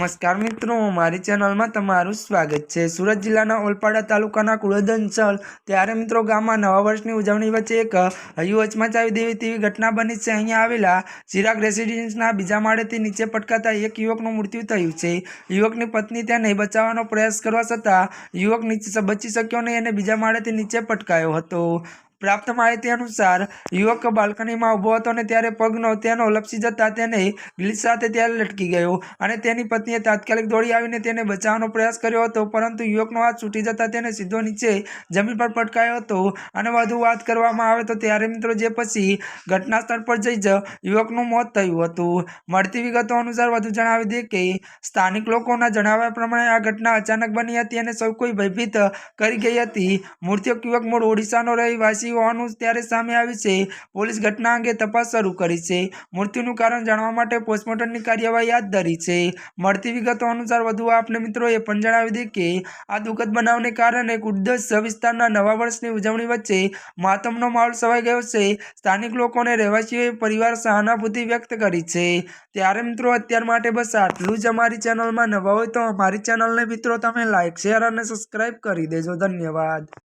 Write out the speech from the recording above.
નમસ્કાર મિત્રો, મારી ચેનલમાં તમારું સ્વાગત છે. સુરત જિલ્લાના ઓલપાડા તાલુકાના કુળદંચલ ત્યારે મિત્રો, ગામમાં નવા વર્ષની ઉજવણી વચ્ચે એક હૈયું હચમચાવી દેવી તેવી ઘટના બની છે. અહીંયા આવેલા ચિરાગ રેસિડેન્સના બીજા માળેથી નીચે પટકાતા એક યુવકનું મૃત્યુ થયું છે. યુવકની પત્ની તેને બચાવવાનો પ્રયાસ કરવા છતાં, યુવક નીચે બચી શક્યો નહીં અને બીજા માળેથી નીચે પટકાયો હતો. પ્રાપ્ત માહિતી અનુસાર યુવક બાલ્કનીમાં ઊભો હતો અને ત્યારે પગનો તેનો લપસી જતા તેને ગ્લીચ સાથે ત્યારે લટકી ગયો અને તેની પત્નીએ તાત્કાલિક દોડી આવીને તેને બચાવવાનો પ્રયાસ કર્યો હતો, પરંતુ યુવકનો હાથ છૂટી જતા તેને સીધો નીચે જમીન પર પટકાયો હતો. અને વધુ વાત કરવામાં આવે તો ત્યારે મિત્રો જે પછી ઘટના સ્થળ પર જઈ જ યુવકનું મોત થયું હતું. મળતી વિગતો અનુસાર વધુ જણાવી દે કે સ્થાનિક લોકોના જણાવ્યા પ્રમાણે આ ઘટના અચાનક બની હતી અને સૌ કોઈ ભયભીત કરી ગઈ હતી. મૃત્યુક યુવક મૂળ ઓડિશાનો રહેવાસી હોવાનું ત્યારે સામે આવ્યું છે. પોલીસ ઘટના અંગે તપાસ શરૂ કરી છે. મૃત્યુનું કારણ જાણવા માટે પોસ્ટમોર્ટમની કાર્યવાહી હાથ ધરી છે. મળતી વિગતો અનુસાર વધુ આપને મિત્રો એ પણ જણાવી દે કે, આ દુઃખદ બનાવને કારણે કુડસ વિસ્તારના નવા વર્ષની ઉજવણી વચ્ચે માતમનો માહોલ સવાઈ ગયો છે. સ્થાનિક લોકોને રહેવાસીઓએ પરિવાર સહાનુભૂતિ વ્યક્ત કરી છે. ત્યારે મિત્રો, અત્યાર માટે બસ આટલું જ અમારી ચેનલમાં નવા હોય તો અમારી ચેનલને મિત્રો તમે લાઇક શેર અને સબસ્ક્રાઈબ કરી દેજો. ધન્યવાદ.